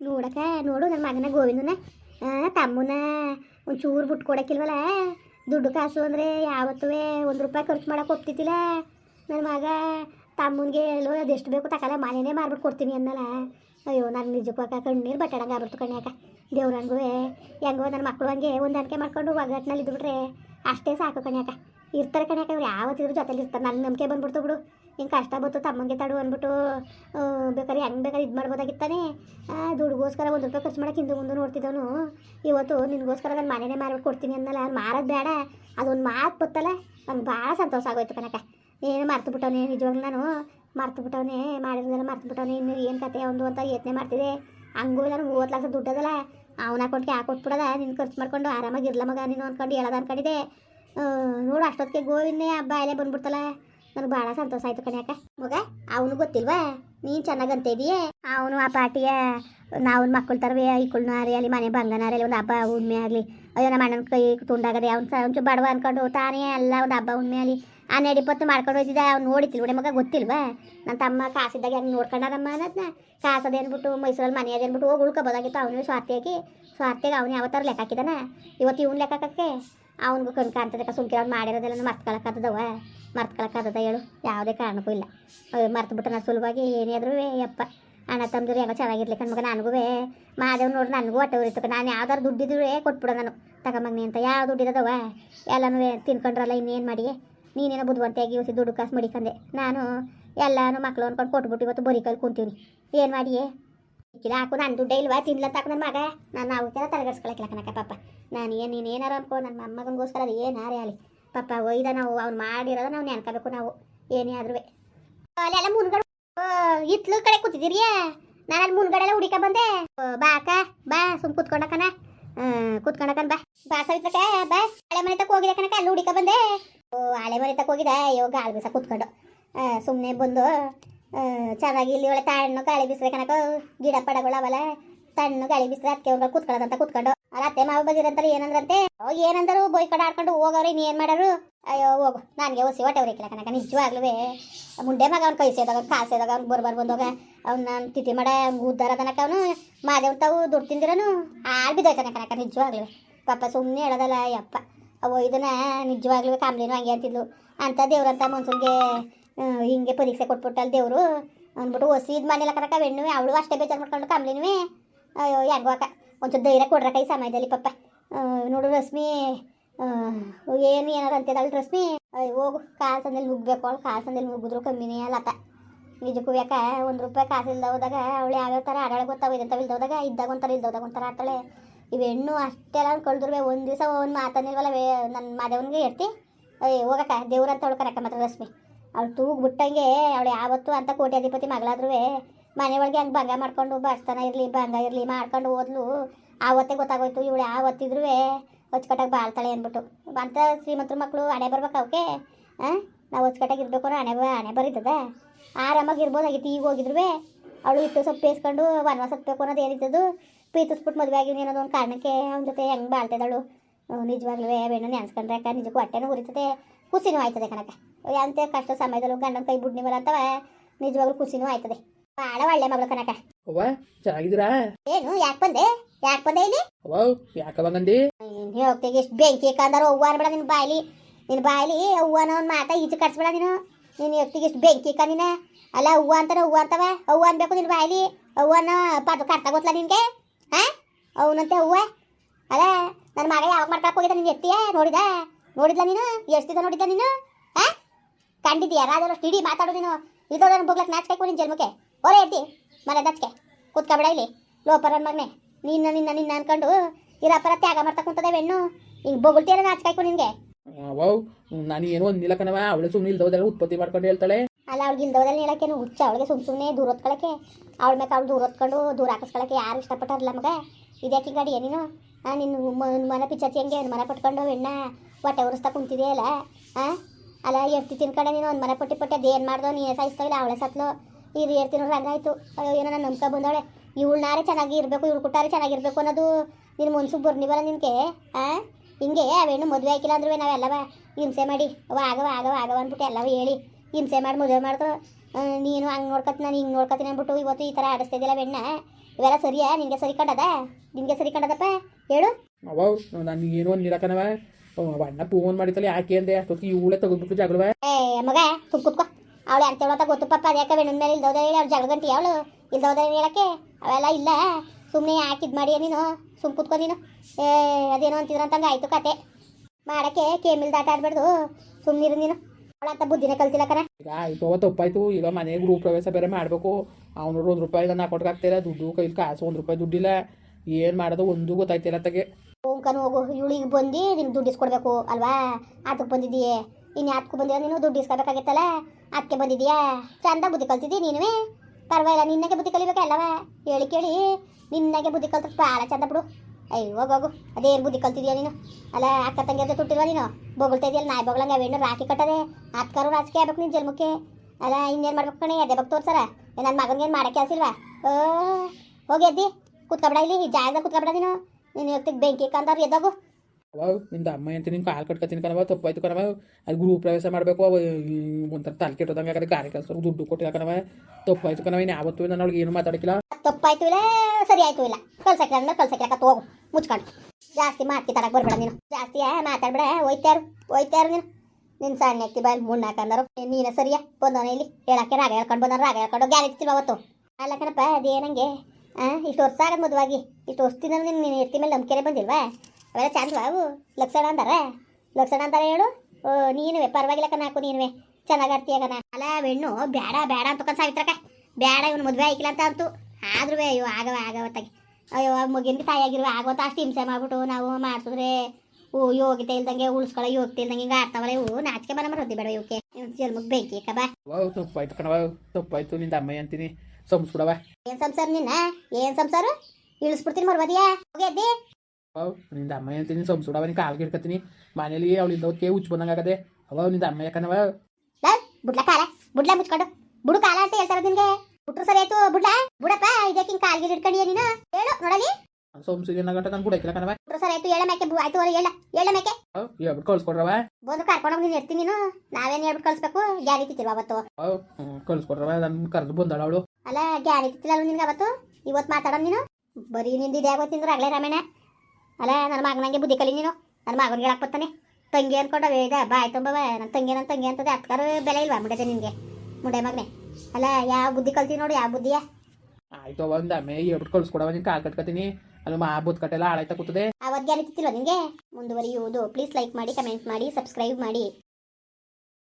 ನೋಡಕ ನೋಡು ನನ್ನ ಮಗನ ಗೋವಿಂದನ. ತಮ್ಮನ ಒಂಚೂರು ಬಿಟ್ಟು ಕೊಡಕ್ಕಿಲ್ವಲ್ಲ ದುಡ್ಡು ಕಾಸು ಅಂದರೆ ಯಾವತ್ತೂ ಒಂದು ರೂಪಾಯಿ ಖರ್ಚು ಮಾಡೋಕೆ ಹೋಗ್ತಿದ್ದಿಲ್ಲ ನನ್ನ ಮಗ ತಮ್ಮನಿಗೆ ಎಲ್ಲೋ ಅದೆಷ್ಟು ಬೇಕು ತಕಲ್ಲ ಮನೆನೇ ಮಾರ್ಬಿಟ್ಟು ಕೊಡ್ತೀನಿ ಅನ್ನಲ್ಲ. ಅಯ್ಯೋ, ನಾನು ನಿಜಕ್ಕೂ ಕಣ್ಣೀರು ಬಟ್ಟಡಂಗೆ ಆಗ್ಬಿಡ್ತು ಕಣ್ಯಾಕ ದೇವ್ರಂಗೂ ಹೆಂಗೋ ನನ್ನ ಮಕ್ಕಳು ಹಂಗೆ ಹೊಂದಾಣಿಕೆ ಮಾಡ್ಕೊಂಡು ಒಗ್ಗಟ್ಟಿನಲ್ಲಿ ಇದ್ಬಿಟ್ರೆ ಅಷ್ಟೇ ಸಾಕು ಕಣ್ಯಾಕ ಇರ್ತಾರೆ ಕಣ್ಯಾಕ ಇವ್ರು ಯಾವತ್ತಿದ್ರು ಜೊತೆಲಿ ಇರ್ತಾರೆ. ನನ್ನ ನಂಬಿಕೆ ಬಂದ್ಬಿಡ್ತು ಬಿಡು. ಹಿಂಗೆ ಕಷ್ಟ ಬಂತು ತಮ್ಮಂಗೆ ತಡು ಅಂದ್ಬಿಟ್ಟು ಬೇಕಾದ್ರೆ ಹೆಂಗೆ ಬೇಕಾದ್ರೆ ಇದು ಮಾಡ್ಬೋದಾಗಿತ್ತಾನೆ? ದುಡ್ಡುಗೋಸ್ಕರ ಒಂದು ರೂಪಾಯಿ ಖರ್ಚು ಮಾಡಕ್ಕೆ ಹಿಂದೆ ಮುಂದೆ ನೋಡ್ತಿದ್ದವನು. ಇವತ್ತು ನಿನಗೋಸ್ಕರ ನಾನು ಮನೆನೇ ಮಾರ್ಬಿಟ್ಟು ಕೊಡ್ತೀನಿ ಅನ್ನಲ್ಲ ನಾನು ಮಾರೋದು ಬೇಡ. ಅದೊಂದು ಮಾತು ಬತ್ತಲ್ಲ, ನಂಗೆ ಭಾಳ ಸಂತೋಷ ಆಗೋಯ್ತು ಕನಕ ಏನು ಮರ್ತು ಬಿಟ್ಟವನೇ, ನಿಜವಾಗ್ಲೂ ನಾನು ಮರ್ತು ಬಿಟ್ಟವನೆ, ಮಾಡಿರೋದೆಲ್ಲ ಮರ್ತು ಬಿಟ್ಟವನೆ, ಇನ್ನು ಏನು ಕತೆ ಒಂದು ಅಂತ ಯತ್ನೆ ಮಾಡ್ತಿದೆ. ಹಂಗೂ ನಾನು ಮೂವತ್ತು ಲಕ್ಷ ದುಡ್ಡದಲ್ಲ ಅವನ ಅಕೌಂಟ್ಗೆ ಹಾಕೊಟ್ಬಿಡದ ನಿನ್ನ ಖರ್ಚು ಮಾಡ್ಕೊಂಡು ಆರಾಮಾಗಿ ಇರ್ಲ ಮಗ ನೀನು ಅಂದ್ಕೊಂಡು ಹೇಳೋದು ಅಂದ್ಕೊಂಡಿದ್ದೆ ನೋಡು ಅಷ್ಟೊತ್ತಿಗೆ ಗೋವಿಂದೇ ಹಬ್ಬ ಎಲ್ಲೇ ಬಂದ್ಬಿಡ್ತಲ್ಲ. ನನಗೆ ಭಾಳ ಸಂತೋಷ ಆಯ್ತು ಕಣ್ಯಾಕ ಮಗ, ಅವನು ಗೊತ್ತಿಲ್ವಾ? ನೀನು ಚೆನ್ನಾಗಿ ಅಂತ ಅವನು ಆ ಪಾಟಿಯ ನಾವು ಮಕ್ಕಳು ತರವೇ ಇಕ್ಕಳ್ನಾರಿ ಅಲ್ಲಿ ಮನೆ ಬಂಗನಾರಿ ಒಂದು ಹಬ್ಬ ಉಣ್ಮೆ ಆಗಲಿ. ಅಯ್ಯೋ, ನಮ್ಮ ಅಣ್ಣನ ಕೈ ತುಂಡಾಗದೆ, ಅವ್ನು ಒಂಚು ಬಡವ ಅನ್ಕೊಂಡು ತಾನೇ ಎಲ್ಲ ಒಂದು ಹಬ್ಬ ಉಣ್ಮೆ ಆಗಲಿ. ಆ ನಡಿಪತ್ತು ಮಾಡ್ಕೊಂಡು ಹೋಯ್ತಿದ್ದ, ಅವ್ನು ನೋಡಿತಿಲ್ ಬಿಡಿ ಮಗ, ಗೊತ್ತಿಲ್ವಾ? ನನ್ನ ತಮ್ಮ ಕಾಸಿದ್ದಾಗ ಹೆಂಗೆ ನೋಡ್ಕೊಂಡಾರಮ್ಮ ಅನ್ನೋದನ್ನ ಕಾಸದೇನ್ಬಿಟ್ಟು ಮೈಸೂರಲ್ಲಿ ಮನೆ ಅದೇನ್ಬಿಟ್ಟು ಹೋಗಿ ಉಳ್ಕೊಬೋದಾಗಿತ್ತು ಅವನು ಸ್ವಾರ್ಥಿಯಾಗಿ. ಸ್ವಾರ್ಥಿಯಾಗಿ ಅವ್ನು ಯಾವತ್ತಾರು ಲೆಕ್ಕ ಹಾಕಿದಾನ? ಇವತ್ತು ಇವ್ನು ಲೆಕ್ಕ ಹಾಕಕ್ಕೆ? ಅವ್ನಿಗೂ ಕಣ್ ಕಾಣ್ತದೆ ಸುಮ್ಕೆ ಅವ್ನು ಮಾಡಿರೋದೆಲ್ಲ ಮರ್ತ್ಕೊಳಕ್ಕಾಗ್ತದವ ಮರ್ತ್ಕೊಳಕ್ಕಾಗ್ತದ ಹೇಳು, ಯಾವುದೇ ಕಾರಣಕ್ಕೂ ಇಲ್ಲ. ಮರ್ತು ಬಿಟ್ಟು ನಾನು ಸುಲಭವಾಗಿ ಏನೇ ಆದ್ರೂ ಯಪ್ಪ. ಅಣ್ಣ ತಮ್ಮದಿರು ಹೆಂಗೋ ಚೆನ್ನಾಗಿರ್ಲಿ ಕಣ್ಮಗ ನನಗೂ ಮಾದೇವ್ ನೋಡಿ, ನನಗೂ ಹೊಟ್ಟೆ ನಾನು ಯಾವ್ದಾರು ದುಡ್ಡಿದ್ರೆ ಕೊಟ್ಬಿಡೋ ನಾನು. ತಗೊಂಬಗ್ನಿ ಅಂತ ಯಾವ ದುಡ್ಡಿರೋದವ ಎಲ್ಲನೂ ತಿನ್ಕೊಂಡ್ರಲ್ಲ, ಇನ್ನೇನು ಮಾಡಿ ನೀನೇನೋ ಬುದ್ಧಿವಂತೆಯಾಗಿ ಇವತ್ತು ದುಡ್ಡು ಕಾಸು ಮಡಿಕಂದೆ. ನಾನು ಎಲ್ಲನೂ ಮಕ್ಳು ಅನ್ಕೊಂಡು ಕೊಟ್ಬಿಟ್ಟು ಇವತ್ತು ಬರಿ ಕೈಲಿ ಕುಂತೀವಿ ಏನು ಮಾಡಿಯೇ? ಇಲ್ಲ ಹಾಕು ನನ್ನ ದುಡ್ಡೇ ಇಲ್ವಾ? ತಿನ್ಲ ತಾಕ ನನ್ನ ಮಗ. ನಾನು ಅವಕ್ಕೆಲ್ಲ ತಲೆಗಡ್ಸ್ಕೊಳಕಿಲ್ಲ ಕನಕ ಪಾಪ. ನಾನು ಏನು ನೀನು ಏನಾರು ಅನ್ಕೋ ನನ್ನ ಮೊಮ್ಮಗನಿಗೋಸ್ಕರ ಅದು ಏನಾರೇ ಆಗಲಿ ಪಾಪ ಒಯ್ದ ನಾವು ಅವ್ನು ಮಾಡಿರೋದ ನಾವು ನೆನ್ಕೋಬೇಕು ನಾವು. ಏನೇ ಆದ್ರೂ ಅಲ್ಲೆಲ್ಲ ಮುನ್ಗಡೆ ಇತ್ಲು ಕಡೆ ಕೂತಿದ್ದೀರಿ ನಾನು ಅಲ್ಲಿ ಮುನ್ಗಡೆ ಎಲ್ಲ ಹುಡಿಕ ಬಂದೆ. ಓ, ಬಾ ಅಕ್ಕ ಬಾ ಸುಮ್ ಕುತ್ಕೊಂಡಕನ ಕುತ್ಕೊಂಡಕನ್ ಬಾ. ಬಾ ಸವಿತಕ ಬಾ. ಹಳೆ ಮನೆ ತಕ ಹೋಗಿದೆ ಕನಕ ಅಲ್ಲಿ ಹುಡಿಕ ಬಂದೆ. ಓ ಹಳೆ ಮನೆ ತಕ ಹೋಗಿದೆ ಅಯ್ಯೋ ಗಾಳಿ ಬೀಸ ಕುತ್ಕೊಂಡು. ಸುಮ್ಮನೆ ಬಂದು ಚೆನ್ನಾಗಿ ಇಲ್ಲಿ ಒಳ್ಳೆ ತಣ್ಣು ಗಾಳಿ ಬಿಸಿಲು ಕಣಕ, ಗಿಡ ಪಡಗಳವಲ್ಲ ತಣ್ಣು ಗಾಳಿ ಬಿಸಿಲು ಅದಕ್ಕೆ ಒಬ್ಬರು ಕೂತ್ಕೊಳ್ಳೋದಂತ ಕೂತ್ಕೊಂಡು. ಅಲ್ಲ ಅತ್ತೆ, ಮಾವ ಬಂದಿರಂತಾರೆ ಏನಂದ್ರಂತೆ? ಏನಂದ್ರು ಏನಂದರು ಕಡೆ ಆಡ್ಕೊಂಡು ನೀನು ಏನು ಮಾಡೋರು? ಅಯ್ಯೋ, ಹೋಗು. ನನಗೆ ಹೊಸಿ ಹೊಟ್ಟೆ ಕಣಕ ಕನಕ ನಿಜವಾಗ್ಲೂ ಮುಂಡೆ ಮಗ ಅವ್ನು ಕೈ ಸೇದಾಗ ಅವ್ನು ಕಾಸು ಸೇದಾಗ, ಅವ್ನು ಬರ್ಬಾರ್ ಬಂದೋಗ ಅವ್ನು ತಿಥಿ ಮಾಡ, ಉದ್ದಾರ ತನಕ ಅವನು ಮಾದೇವ್ ತಾವು ದುಡ್ಡು ತಿಂದಿರನು. ಆಳ್ ಬಿದ್ದೋಯ್ತಾನೆ ಕಣಕ ನಿಜವಾಗ್ಲೂ ಪಾಪ ಸುಮ್ಮನೆ ಹೇಳೋದಲ್ಲ ಯಪ್ಪ ಅವು ಇದನ್ನ ನಿಜವಾಗ್ಲೂ ಕಾಮ್ಲಿನೂ ಹಂಗೆ ಅಂತಿದ್ಲು. ಅಂತ ದೇವ್ರಂತ ಮನ್ಸೂನ್ಗೆ ಹಿಂಗೆ ಪರೀಕ್ಷೆ ಕೊಟ್ಬಿಟ್ಟಲ್ಲಿ ದೇವರು ಅಂದ್ಬಿಟ್ಟು ಹೊಸಿ ಇದು ಮಾಡಿಲ್ಲ ಬೆಣ್ಣುವೆ, ಅವಳು ಅಷ್ಟೇ ಬೇಜಾರು ಮಾಡ್ಕೊಂಡು ಕಮ್ಲಿನಿವೆ. ಅಯ್ಯೋ ಹೆಂಗೋ ಅಕ್ಕ, ಒಂಚೂರು ಧೈರ್ಯ ಕೊಡ್ರಕ್ಕ ಈ ಸಮಯದಲ್ಲಿ ಪಪ್ಪ. ನೋಡು ರಶ್ಮಿ ಏನು ಏನಾರು ಅಂತಿದ್ದಾಳೆ ರಶ್ಮಿ. ಹೋಗು, ಕಾಲು ಸಂದಲ್ಲಿ ನುಗ್ಬೇಕು ಅವಳು, ಕಾಲು ಸಂದಲ್ಲಿ ನುಗ್ಗಿದ್ರು ಕಮ್ಮಿನೇ ಅಲ್ಲತ್ತ. ನಿಜಕ್ಕೂ ಯಾಕ, ಒಂದು ರೂಪಾಯಿ ಕಾಸು ಇಲ್ದ ಹೋದಾಗ ಅವಳು ಯಾವ್ಯಾವ ಥರ ಆಡಾಳ ಗೊತ್ತಾವ ಇದಂತ ಇಲ್ದ ಹೋದಾಗ, ಇದ್ದಾಗ ಒಂಥರ, ಇಲ್ದ ಹೋದಾಗ ಒಂಥರ ಆಡ್ತಾಳೆ. ಇವು ಹೆಣ್ಣು ಅಷ್ಟೆಲ್ಲ ಕಳೆದ್ರು ಒಂದು ದಿವಸ ಒಂದು ಮಾತನ್ನಿಲ್ವಲ್ಲ ನನ್ನ ಮಾದೇವನಿಗೆ ಅಯ್ಯ ಹೋಗಕ್ಕ ದೇವ್ರ ಅಂತ ಕರಕ ಮಾತ್ರ ರಶ್ಮಿ. ಅವಳು ತೂಗ್ ಬಿಟ್ಟಂಗೆ ಅವಳು ಯಾವತ್ತು ಅಂತ ಕೋಟ್ಯಾಧಿಪತಿ ಮಗಳಾದ್ರೂ ಮನೆ ಒಳಗೆ ಹಂಗೆ ಭಂಗ ಮಾಡ್ಕೊಂಡು ಬಸ್ತಾನ ಇರಲಿ ಭಂಗ ಇರಲಿ ಮಾಡ್ಕೊಂಡು ಓದ್ಲು ಆವತ್ತೇ ಗೊತ್ತಾಗೋಯ್ತು ಇವಳು ಯಾವತ್ತಿದ್ರೂ ಹೊಚ್ಕಟ್ಟಾಗಿ ಬಾಳ್ತಾಳೆ ಅಂದ್ಬಿಟ್ಟು. ಅಂತ ಶ್ರೀಮಂತರ ಮಕ್ಕಳು ಹಣೆ ಬರ್ಬೇಕು ಅವಕ್ಕೆ ನಾವು ಹೊಚ್ಕಟ್ಟಾಗಿ ಇರ್ಬೇಕು ಅನ್ನೋ ಹಣೆ ಹಣೆ ಬರೀತದ? ಆರಾಮಾಗಿ ಇರ್ಬೋದಾಗಿತ್ತು, ಈಗ ಹೋಗಿದ್ರು ಅವಳು ಇಟ್ಟು ಸ್ವಲ್ಪ ಬೇಯಿಸ್ಕೊಂಡು ವನವಾಸ ಹತ್ಬೇಕು ಅನ್ನೋದು ಏನಿದ್ದದು ಪ್ರೀತಿಸ್ಬಿಟ್ಟು ಮದುವೆ ಆಗಿವ್ನಿ ಏನೋ ಒಂದು ಕಾರಣಕ್ಕೆ? ಅವನ ಜೊತೆ ಹೆಂಗೆ ಬಾಳ್ತಿದ್ದಾಳು? ನಿಜವಾಗ್ಲೂ ಹೆಣ್ಣು ನೆನ್ಸ್ಕೊಂಡ್ರೆ ಅಕ್ಕ, ನಿಜಕ್ಕೂ ಹೊಟ್ಟೆನೂ ಉರಿತದೆ. ಖುಷಿನೂ ಆಯ್ತದೆ ಕಣಕ್ಕೆ. ಅಂತ ಕಷ್ಟ ಸಮಯದಲ್ಲೂ ಗಂಡನ ಕೈ ಬುಡ್ನಿವಲ್ಲ ಅಂತವ ನಿಜವಾಗ್ಲೂ ಖುಷಿನೂ ಆಯ್ತದೆ. ಬಹಳ ಒಳ್ಳೆ ಮಗಳು ಕಣಕ ಅವ್ವ ಚೆನ್ನಾಗಿದ್ದೀರಾ? ಏನು ಯಾಕೆ ಬಂದೆ? ಯಾಕೆ ಬಂದೆ ಇಲ್ಲಿ? ಅವ್ವ ಯಾಕ ಬಂಗಂದಿ ನೀನು ಹೋಗ್ತಿಗೆ ಎಷ್ಟು ಬೆಂಕಿ ಕಂದಾರ ಅವ್ವ ಅನ್ಬೇಡ ನಿನ್ನ ನಿನ್ ನಿನ್ನ ಬಾಯ್ಲಿ ಅವ್ವನ ಒಂದು ಮಾತಾ ಈಚೆ ಕಟ್ಸ್ಬೇಡ ನೀನು. ನೀನು ಹೋಗ್ತೀಗ ಎಷ್ಟು ಬೆಂಕಿ ಕ ನೀನು? ಅಲ್ಲ ಅವ್ವ ಅಂತಾನೆ ಅವ್ವ ಅಂತವ? ಅವ್ವ ಅನ್ಬೇಕು ನಿನ್ ಬಾಯಲಿ ಅವ್ವನ ಪಾತ್ರ ಕರ್ತ ಗೊತ್ತಲ್ಲ ನಿನಗೆ? ಹಾಂ? ಅವನಂತೆ ಅವ್ವ? ಅಲ್ಲ ನನ್ನ ಮಗ ಯಾವಾಗ ಮಾಡ್ಕೊಳಕ್ ಹೋಗಿದ್ದ ನಿನ್ ಎತ್ತಿಯ ನೋಡಿದ? ನೋಡಿದ್ಲ ನೀನು? ಎಷ್ಟು ದಿನ ನೋಡಿದ್ದ ನೀನು? ಹಾ ಕಂಡಿದ್ಯಾ? ರಾಜರು ಸ್ಟಿಡಿ ಇಡೀ ಮಾತಾಡು ನೀನು. ಇದೋದನ್ನು ಬೋಗ್ಲಕ್ಕೆ ನಾಚ್ಕೈಕು ನಿನ್ನ ಜನ್ಮಕ್ಕೆ. ಓರೇ ಎತ್ತಿ. ಮನೆ ದಚ್ಕೆ. ಕೂತ್ಕೊಬೇಡ ಇಲ್ಲಿ. ಲೋಪರನ್ ಮಗನೆ. ನಿನ್ನ ನಿನ್ನ ನಿನ್ನ ಅನ್ಕೊಂಡು ಇರಪ್ಪರ ತ್ಯಾಗ ಮಾಡ್ತಾ ಕುಂತದೆ ಹೆಣ್ಣು. ಹಿಂಗೆ ಬೊಗಳ್ತೀರ ನಾಚ್ಕಾಯ್ಕು ನಿನಗೆ. ನಾನು ಏನೋ ಒಂದು ಕಣವ ಅವಳು ಸುಮ್ಮನೆ ಇಲ್ದೋದೆಲ್ಲ ಉತ್ಪತ್ತಿ ಮಾಡ್ಕೊಂಡು ಹೇಳ್ತಾಳೆ. ಅಲ್ಲ ಅವ್ಳಿಗೆ ಇಲ್ದೋದಲ್ಲಿ ಹೇಳಕ್ಕೇನು ಹುಚ್ಚ. ಅವಳಿಗೆ ಸುಮ್ಮ ಸುಮ್ಮನೆ ದೂರ ಹೊತ್ಕೊಳಕ್ಕೆ. ಅವಳ ಮೇಲೆ ಅವ್ಳು ದೂರ ಹೊತ್ಕೊಂಡು ದೂರ ಹಾಕಿಸ್ಕೊಳಕ್ಕೆ ಯಾರು ಇಷ್ಟಪಟ್ಟಾರಲ್ಲ ಮಗ. ಇದ್ಯಾಕೆ ಗಾಡಿ ಏನಿನು? ಹಾಂ ನಿನ್ನ ಮನ ಪಿಚ್ಚತಿ ಒಂದು ಮನ ಪಟ್ಕೊಂಡು ಹೆಣ್ಣ ಹೊಟ್ಟೆ ಉರಿಸ್ತಾ ಕುಂತಿದೆಯಲ್ಲ ಹಾಂ ಅಲ್ಲ, ಎರ್ತಿ ತಿನ್ಕಡೆ ನೀನು ಒಂದು ಮನೆ ಪಟ್ಟಿ ಪಟ್ಟಿ ಏನು ಮಾಡ್ದೋ ನೀ ಸಾಯಿಸ್ತಾವಿಲ್ಲ ಅವಳೆ ಸತ್ಲು. ಇದು ಏರ್ತಿನೋ ರಂಗಾಯ್ತು ಅಯ್ಯೋ, ಏನೋ ನಾನು ನಂಬ್ಕೊ ಬಂದವಳೆ. ಇವಳನ್ನಾರೆ ಚೆನ್ನಾಗಿ ಇರಬೇಕು, ಇವ್ಳು ಕುಟ್ಟಾರೆ ಚೆನ್ನಾಗಿರ್ಬೇಕು ಅನ್ನೋದು ನಿನ್ನ ಮನ್ಸಿಗೆ ಬರ ನಿನಗೆ ಹಾಂ ಹಿಂಗೆ ಅವೇನು ಮದುವೆ ಹಾಕಿಲ್ಲ ಅಂದ್ರೆ ನಾವೆಲ್ಲವ ಹಿಂಸೆ ಮಾಡಿ. ಅವ ಆಗವ ಆಗವ ಆಗವ ಅಂದ್ಬಿಟ್ಟು ಎಲ್ಲವ ಹೇಳಿ, ಹಿಂಸೆ ಮಾಡಿ, ಮದುವೆ ಮಾಡಿದ್ರು ನೀನು ಹಂಗೆ ನೋಡ್ಕೊತ, ನಾನು ಹಿಂಗೆ ನೋಡ್ಕೊತೀನಿ ಅಂದ್ಬಿಟ್ಟು ಇವತ್ತು ಈ ಥರ ಆಡಿಸ್ತಿದ್ದಿಲ್ಲ ಬೆಣ್ಣ. ಇವೆಲ್ಲ ಸರಿಯಾ? ನಿನಗೆ ಸರಿ ಕಂಡದ? ನಿನಗೆ ಸರಿ ಕಂಡದಪ್ಪ? ಹೇಳು. ಅವ ನನಗೆ ಏನೋ ನೀಡಕನವ ಅಣ್ಣ ಫೋನ್ ಮಾಡಿತ್ತಲ್ಲ ಯಾಕೆ ಅಂದೆ ಅಷ್ಟೊತ್ತಿಗೆ ಇವಳೆ ತಗೋಬೇಕು ಜಗಳವ. ಏ ಮಗ ಸುಮ್ ಕುತ್ಕೋ. ಅವಳು ಅಂತ ಹೇಳೋತ ಗೊತ್ತು. ಪಾಪ ಅದ್ಯಾಕೆ ಬೆಣ್ಣದ ಮೇಲೆ ಇಲ್ದೋದ ಹೇಳಿ ಅವ್ಳು ಜಗಳ ಗಂಟಿ ಅವಳು ಇಲ್ದೋದ ಹೇಳಕ್ಕೆ? ಅವೆಲ್ಲ ಇಲ್ಲ. ಸುಮ್ಮನೆ ಹಾಕಿದ್ ಮಾಡಿ ನೀನು? ಸುಮ್ ಕುತ್ಕೋ ನೀನು. ಏ ಅದೇನೋ ಅಂತಿದ್ರಂತಂಗ ಆಯ್ತು ಕತೆ. ಮಾಡಕ್ಕೆ ಕೇಮಿಲ್ ದಾಟ ಆಡ್ಬಾರ್ದು. ಸುಮ್ಮನಿರು ನೀನು. ಅವಳಂತ ಬುದ್ಧಿನೇ ಕಲ್ತಿಲ್ಲ ಕರೆ ಈಗ ಆಯ್ತು ತಪ್ಪಾಯ್ತು ಈಗ ಮನೆ ಗೃಹ ಪ್ರವೇಶ ಬೇರೆ ಮಾಡಬೇಕು. ಅವ್ನು ಒಂದ್ ರೂಪಾಯಿ ಅಕೌಂಟ್ ಹಾಕೊಟ್ಕಾಗ್ತಿಲ್ಲ ದುಡ್ಡು ಕೈಲಿ ಕಾಸು ಒಂದು ರೂಪಾಯಿ ದುಡ್ಡಿಲ್ಲ. ಏನು ಮಾಡೋದು ಒಂದು ಗೊತ್ತಾಯ್ತಿಲ್ಲ ತಗೆ ಓಂಕನು ಹೋಗು ಇವಳಿಗೆ ಬಂದು ನಿನ್ಗೆ ದುಡ್ಡು ಇಸ್ಕೊಡ್ಬೇಕು ಅಲ್ವಾ? ಅದಕ್ಕೆ ಬಂದಿದ್ದೀಯೇ. ಇನ್ ಯಾತ್ಕು ಬಂದಿರೋ ನೀನು ದುಡ್ಡು ಇಸ್ಕೋಬೇಕಾಗಿತ್ತಲ್ಲ ಅದಕ್ಕೆ ಬಂದಿದ್ದೀಯಾ? ಚಂದ ಬುದ್ಧಿ ಕಲ್ತಿದ್ದಿ ನೀನುವೇ? ಪರವಾಗಿಲ್ಲ ನಿನ್ನಗೆ ಬುದ್ಧಿ ಕಲಿಬೇಕಲ್ಲವಾ ಹೇಳಿ ಕೇಳಿ ನಿನ್ನಗೆ ಬುದ್ಧಿ ಕಲ್ತ ಭಾಳ ಚಂದ ಬಿಡು. ಅಯ್ಯೋ ಹೋಗು ಹೋಗು. ಅದೇನು ಬುದ್ಧಿ ಕಲ್ತಿದ್ಯಾ ನೀನು? ಅಲ್ಲ ಅಕ್ಕ ತಂಗಿ ಅಂತ ತುಟ್ಟಿಲ್ವಾ ನೀನು? ಬೊಗಳ್ತಾ ಇದೆಯಲ್ಲ, ನಾಯಿ ಬೊಗಳಂಗೆ ಅವೇನು ರಾಖಿ ಕಟ್ಟದೆ. ಅತ್ಕಾರು ರಾಜಕೀಯ ಆಗ್ಬೇಕು ನೀನು ಜನ್ಮಕ್ಕೆ. ಅಲ್ಲ, ಇನ್ನೇನು ಮಾಡ್ಬೇಕು ಕಣೆ? ಅದೇ ಬಗ್ಗೆ ತೋರ್ಸಾರ ನನ್ನ ಮಗನಿಗೆ ಏನು ಮಾಡಕ್ಕೆ ಆಸಿಲ್ವಾ ಓ, ಹೋಗಿ ಎದ್ದಿ. ಕುತ್ಕೊಬೇಡ ಇಲ್ಲಿ, ಈ ಜಾಗದಾಗ ಕುತ್ಕೊಬೇಡ ನೀನು. ನೀನು ಇವತ್ತಿಗೆ ಬೆಂಕಿ ಕಂದವ್ರು, ಎದ್ದೋಗು. ಅವ ನಿಂದ ಅಮ್ಮ ಅಂತ ನಿನ್ ಕಾಲು ಕಟ್ಕೊತೀನಿ ಕಣವ ತಪ್ಪಾಯ್ತು ಕಣವ ಅಲ್ಲಿ ಗೃಹ ಪ್ರವೇಶ ಮಾಡಬೇಕು, ಅವ ಒಂಥರ ತಲೆ ಕೆಟ್ಟೋದಂಗೆ ಗಾರೆ ಕೆಲಸ ದುಡ್ಡು ಕೊಟ್ಟಿಲ್ಲ ಕಣವ ತಪ್ಪಾಯ್ತು ಕಣವ ಇನ್ನು ಯಾವತ್ತೂ ನಾನು ಅವಳಿಗೆ ಏನು ಮಾತಾಡಕ್ಕಿಲ್ಲ. ತಪ್ಪಾಯ್ತು ಇಲ್ಲ ಸರಿ ಆಯ್ತು ಇಲ್ಲ ಕಲ್ಸಕ್ಕೆ ಅಂದ್ರೆ ಕಲ್ಸಕ್ಕೆ ಹೋಗು ಮುಚ್ಕೊಂಡು. ಜಾಸ್ತಿ ಮಾತಿ ತಡಕ್ ಬರ್ಬೇಡ ನೀನು. ಜಾಸ್ತಿ ಮಾತಾಡ್ಬೇಡ ಹೋಯ್ತಾರು ಹೋಯ್ತಾರು ನೀನು. ನಿನ್ನ ಸಣ್ಣ ಎತ್ತಿ ಬಾಯ್ ಮುಣ್ಣ ಹಾಕಂದರು. ನೀನೇ ಸರಿಯಾ? ಬಂದವನ ಇಲ್ಲಿ? ಹೇಳಕ್ಕೆ ರಾಗ ಹೇಳ್ಕೊಂಡು ಬಂದವ್ರು ರಾಗ ಹೇಳ್ಕೊಂಡು ಗ್ಯಾರೇಜ್ ತಿಲ್ವ ಅವತ್ತು. ಅಲ್ಲ ಕಣಪ್ಪ ಅದೇನಂಗೆ ಹಾಂ ಇಷ್ಟು ವರ್ಷ ಆಗದ ಮದುವಾಗಿ. ಇಷ್ಟು ವರ್ಷದಿಂದ ನಿನ್ನ ನಿನ್ನ ಎತ್ತಿ ಮೇಲೆ ನಂಬಿಕೆ ಬಂದಿಲ್ವಾ? ಅವೆಲ್ಲ ಚಾನ್ಸ್ ಅವು. ಲಕ್ಷಣ ಅಂದಾರ. ಲಕ್ಷಣ ಅಂತಾರೆ ಹೇಳು. ಓ, ನೀನುವೆ, ಪರವಾಗಿಲ್ಲ ಕಣ, ಹಾಕು ನೀನುವೆ. ಚೆನ್ನಾಗಿ ಆಡ್ತೀಯ ಕಣ. ಅಲ್ಲ, ಹೆಣ್ಣು, ಬೇಡ ಬೇಡ ಅಂತ ಕನ್ ಸಾವಿತ್ರಕ್ಕ. ಬೇಡ, ಇವನು ಮದುವೆ ಆಯ್ಕಿಲ್ಲ ಅಂತ ಅಂತು. ಆದ್ರೂ ಅಯ್ಯೋ ಆಗವ ಆಗವತ್ತಾಗಿ ಅಯ್ಯೋ ಮಗಿನ ತಾಯಿಯಾಗಿರುವ ತಾ ಅಷ್ಟು ಹಿಂಸೆ ಮಾಡ್ಬಿಟ್ಟು ನಾವು ಮಾಡಿಸಿದ್ರೆ ಓ ಯೋಗ್ಯತೆ ಇಲ್ದಂಗೆ ಉಳಿಸ್ಕೊಳ್ಳೋ ಯೋಗ್ಯತೆ ಇಲ್ದಂಗೆ ಹಿಂಗೆ ಆಡ್ತಾವಲ್ಲ ಇವು ನಾಚಿಕೆ ಬರ ಮರದಿ ಬೇಡ ಇವಕ್ಕೆ ಜನ್ಮಕ್ಕೆ ಬೆಂಕಿ ಕಬಾ ಅವ ತಪ್ಪಾಯ್ತು ಕಣವ ತಪ್ಪಾಯ್ತು ನಿಂದ ಅಮ್ಮ ಅಂತೀನಿ. ಸಂಸ್ಬಿಡವ ಏನ್ ಸಂಸಾರ ನಿನ್ನ ಏನ್ ಸಂಸಾರ? ಇಳಿಸ್ಬಿಡ್ತೀನಿ ಮರ್ವದಿಯಾ? ಹೋಗಿ ಎದ್ದಿ. ಅವ್ನಿಂದ ಅಮ್ಮ ಅಂತೀನಿ ಸಂಸ್ಬಿಡವ ನೀನು ಕಾಲ್ಗೆ ಇಡ್ಕತ್ತೀನಿ ಮನೇಲಿ ಅವಳಿಂದ ಅವಕ್ಕೆ ಹುಚ್ಚು ಬಂದಂಗೆ ಆಗದೆ ಅವ ನಿಂದ ಅಮ್ಮ ಯಾಕನವ ಲಾ ಬುಡ್ಲ ಕಾಲ ಬುಡ್ಲ ಮುಚ್ಕೊಂಡು ಬುಡು ಕಾಲ ಅಂತ ಹೇಳ್ತಾರ ನಿನ್ಗೆ. ಬಿಟ್ರು ಸರಿ ಆಯ್ತು ಬುಡ್ಲ? ಬುಡಪ್ಪ ಇದಕ್ಕೆ ಹಿಂಗ್ ಕಾಲ್ಗೆ ಇಟ್ಕೊಂಡಿಯ ನೀನು? ಹೇಳು ನೋಡಲಿ ಸೋಮಸಿಗೆ ನಗಟ ನಾನು ಬಿಡಕ್ಕಿಲ್ಲ ಕಣವ ಬಿಟ್ರು ಸರಿ ಆಯ್ತು ಹೇಳ ಮೇಕೆ ಬು- ಆಯ್ತು ಅವ್ರು ಹೇಳ ಹೇಳ ಮೇಕೆ ಅವ್ ಹೇಳ್ಬಿಟ್ಟು ಕಳ್ಸ್ಕೊಡ್ರವ ಬಂದು ಕರ್ಕೊಂಡೋಗಿ ನೀನು ಇರ್ತೀನಿ ನೀನು? ನಾವೇನ್ ಹೇಳ್ಬಿಟ್ಟು ಕಳ್ಸ್ಬೇಕು? ಗ್ಯಾರಿ ತಿತ್ತಿಲ್ವ ಅವತ್ತು? ಕಳ್ಸ್ಕೊಡ್ರವ ನಾನು ಕರೆದು ಬಂದಾಳ ಅವಳು. ಅಲ್ಲ ಗ್ಯಾರಿ ತಿತ್ತಿಲ್ಲ ನಿನ್ಗೆ ಅವತ್ತು? ಇವತ್ತು ನೀನು? ಬರೀ ಆಗ್ಲೇ ರಾಮೇಣ. ಅಲ್ಲ ನನ್ನ ಮಗನಂಗೆ ಬುದ್ಧಿ ಕಲಿ ನೀನು? ನನ್ನ ಮಗನಿಗೆ ಹೇಳಕ್ ಬರ್ತಾನೆ ತಂಗಿ ಅನ್ಕೊಂಡು ಇದೆ ಬಾಯ್ ತುಂಬ ನನ್ನ ತಂಗಿ ನನ್ನ ತಂಗಿ ಅಂತದೆ ಅತ್ಕಾರ ಬೆಲೆ ಇಲ್ವಾ ಮುಡದೆ ನಿನಗೆ? ಮುಂಡೆ ಮಗನೆ. ಅಲ್ಲ ಯಾವ ಬುದ್ಧಿ ಕಲ್ತಿ ನೋಡಿ ಯಾವ ಬುದ್ಧಿಯ? ಆಯ್ತು ಒಂದ್ ಅಮ್ಮೆ ಹೇಳ್ಬಿಟ್ಟು ಕಳ್ಸ್ಕೊಡವ ನಿನ್ ಕಾಲ್ ಕಟ್ಕತೀನಿ. ಅಲ್ಲಿ ಮಾ ಬುದ್ ಕಟ್ಟೆಲ್ಲ ಹಾಳಾಯ್ತಾ ಕೂತದೆ? ಅವತ್ತು ಗ್ಯಾರಿ ತಿತ್ತಿಲ್ವ ನಿನಗೆ ಮುಂದುವರಿಯುವುದು. ಪ್ಲೀಸ್ ಲೈಕ್ ಮಾಡಿ ಕಮೆಂಟ್ ಮಾಡಿ ಸಬ್ಸ್ಕ್ರೈಬ್ ಮಾಡಿ.